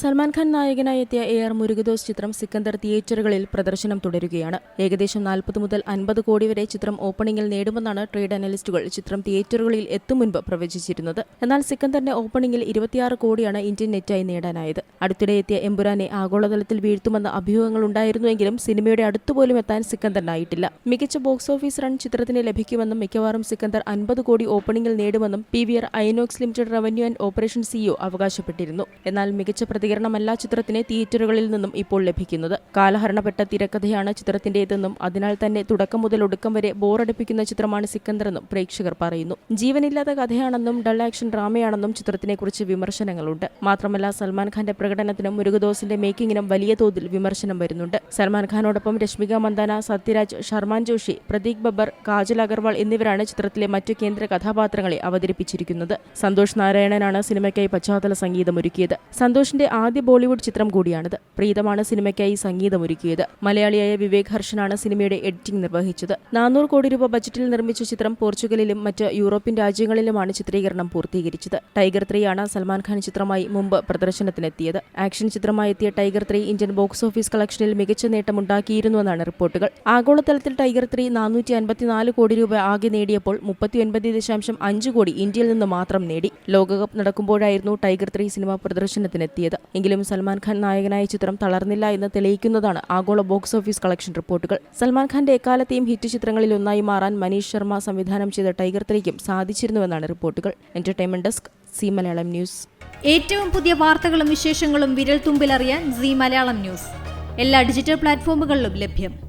സൽമാൻ ഖാൻ നായകനായി എത്തിയ A R Murugadoss ചിത്രം സിക്കന്ദർ തിയേറ്ററുകളിൽ പ്രദർശനം തുടരുകയാണ്. ഏകദേശം നാൽപ്പത് മുതൽ അൻപത് കോടി വരെ ചിത്രം ഓപ്പണിംഗിൽ നേടുമെന്നാണ് ട്രേഡ് അനലിസ്റ്റുകൾ ചിത്രം തിയേറ്ററുകളിൽ എത്തും മുൻപ് പ്രവചിച്ചിരുന്നത്. എന്നാൽ സിക്കന്ദറിന്റെ ഓപ്പണിംഗിൽ ഇരുപത്തിയാറ് കോടിയാണ് ഇന്ത്യൻ നെറ്റായി നേടാനായത്. അടുത്തിടെ എത്തിയ എമ്പുരാനെ ആഗോളതലത്തിൽ വീഴ്ത്തുമെന്ന അഭ്യൂഹങ്ങൾ ഉണ്ടായിരുന്നുവെങ്കിലും സിനിമയുടെ അടുത്തുപോലും എത്താൻ സിക്കന്ദറിനായിട്ടില്ല. മികച്ച ബോക്സ് ഓഫീസ് റൺ ചിത്രത്തിന് ലഭിക്കുമെന്നും മിക്കവാറും സിക്കന്ദർ അൻപത് കോടി ഓപ്പണിംഗിൽ നേടുമെന്നും P V R INOX limited revenue and operation CEO അവകാശപ്പെട്ടിരുന്നു. എന്നാൽ മികച്ച പ്രതികരണമല്ല ചിത്രത്തിന് തിയേറ്ററുകളിൽ നിന്നും ഇപ്പോൾ ലഭിക്കുന്നത്. കാലഹരണപ്പെട്ട തിരക്കഥയാണ് ചിത്രത്തിന്റേതെന്നും അതിനാൽ തന്നെ തുടക്കം മുതൽ ഒടുക്കം വരെ ബോറടിപ്പിക്കുന്ന ചിത്രമാണ് സിക്കന്ദറെന്നും പ്രേക്ഷകർ പറയുന്നു. ജീവനില്ലാത്ത കഥയാണെന്നും ഡൾ ആക്ഷൻ ഡ്രാമയാണെന്നും ചിത്രത്തിനെക്കുറിച്ച് വിമർശനങ്ങളുണ്ട്. മാത്രമല്ല സൽമാൻ ഖാന്റെ പ്രകടനത്തിനും മുരുകദോസിന്റെ മേക്കിങ്ങിനും വലിയ തോതിൽ വിമർശനം വരുന്നുണ്ട്. സൽമാൻ ഖാനോടൊപ്പം രശ്മിക മന്ദാന സത്യരാജ് ഷർമാൻ ജോഷി പ്രതീക് ബബ്ബർ കാജൽ അഗർവാൾ എന്നിവരാണ് ചിത്രത്തിലെ മറ്റു കേന്ദ്ര കഥാപാത്രങ്ങളെ അവതരിപ്പിച്ചിരിക്കുന്നത്. സന്തോഷ് നാരായണനാണ് സിനിമയ്ക്കായി പശ്ചാത്തല സംഗീതമൊരുക്കിയത്. സന്തോഷിന്റെ ആദ്യ ബോളിവുഡ് ചിത്രം കൂടിയാണിത്. പ്രീതമാണ് സിനിമയ്ക്കായി സംഗീതമൊരുക്കിയത്. മലയാളിയായ വിവേക് ഹർഷനാണ് സിനിമയുടെ എഡിറ്റിംഗ് നിർവഹിച്ചത്. നാനൂറ് കോടി രൂപ ബജറ്റിൽ നിർമ്മിച്ച ചിത്രം പോർച്ചുഗലിലും മറ്റ് യൂറോപ്യൻ രാജ്യങ്ങളിലുമാണ് ചിത്രീകരണം പൂർത്തീകരിച്ചത്. ടൈഗർ ത്രീ ആണ് സൽമാൻ ഖാൻ ചിത്രമായി മുമ്പ് പ്രദർശനത്തിനെത്തിയത്. ആക്ഷൻ ചിത്രമായി എത്തിയ Tiger three Indian box office കളക്ഷനിൽ മികച്ച നേട്ടമുണ്ടാക്കിയിരുന്നുവെന്നാണ് റിപ്പോർട്ടുകൾ. ആഗോളതലത്തിൽ ടൈഗർ ത്രീ നാനൂറ്റി അൻപത്തിനാല് കോടി രൂപ ആകെ നേടിയപ്പോൾ മുപ്പത്തിയൊൻപത് ദശാംശം അഞ്ച് കോടി ഇന്ത്യയിൽ നിന്ന് മാത്രം നേടി. ലോകകപ്പ് നടക്കുമ്പോഴായിരുന്നു ടൈഗർ ത്രീ സിനിമ പ്രദർശനത്തിനെത്തിയത്. എങ്കിലും സൽമാൻ ഖാൻ നായകനായ ചിത്രം തളർന്നില്ല എന്ന് തെളിയിക്കുന്നതാണ് ആഗോള ബോക്സ് ഓഫീസ് കളക്ഷൻ റിപ്പോർട്ടുകൾ. സൽമാൻ ഖാന്റെ എക്കാലത്തെയും ഹിറ്റ് ചിത്രങ്ങളിൽ ഒന്നായി മാറാൻ മനീഷ് ശർമ്മ സംവിധാനം ചെയ്ത ടൈഗർ ത്രീക്കും സാധിച്ചിരുന്നുവെന്നാണ് റിപ്പോർട്ടുകൾ. Entertainment desk Zee Malayalam news. ഏറ്റവും പുതിയ വാർത്തകളും വിശേഷങ്ങളും വിരൽ തുമ്പിലറിയാൻ സി മലയാളം ന്യൂസ്. എല്ലാ ഡിജിറ്റൽ പ്ലാറ്റ്ഫോമുകളിലും ലഭ്യം.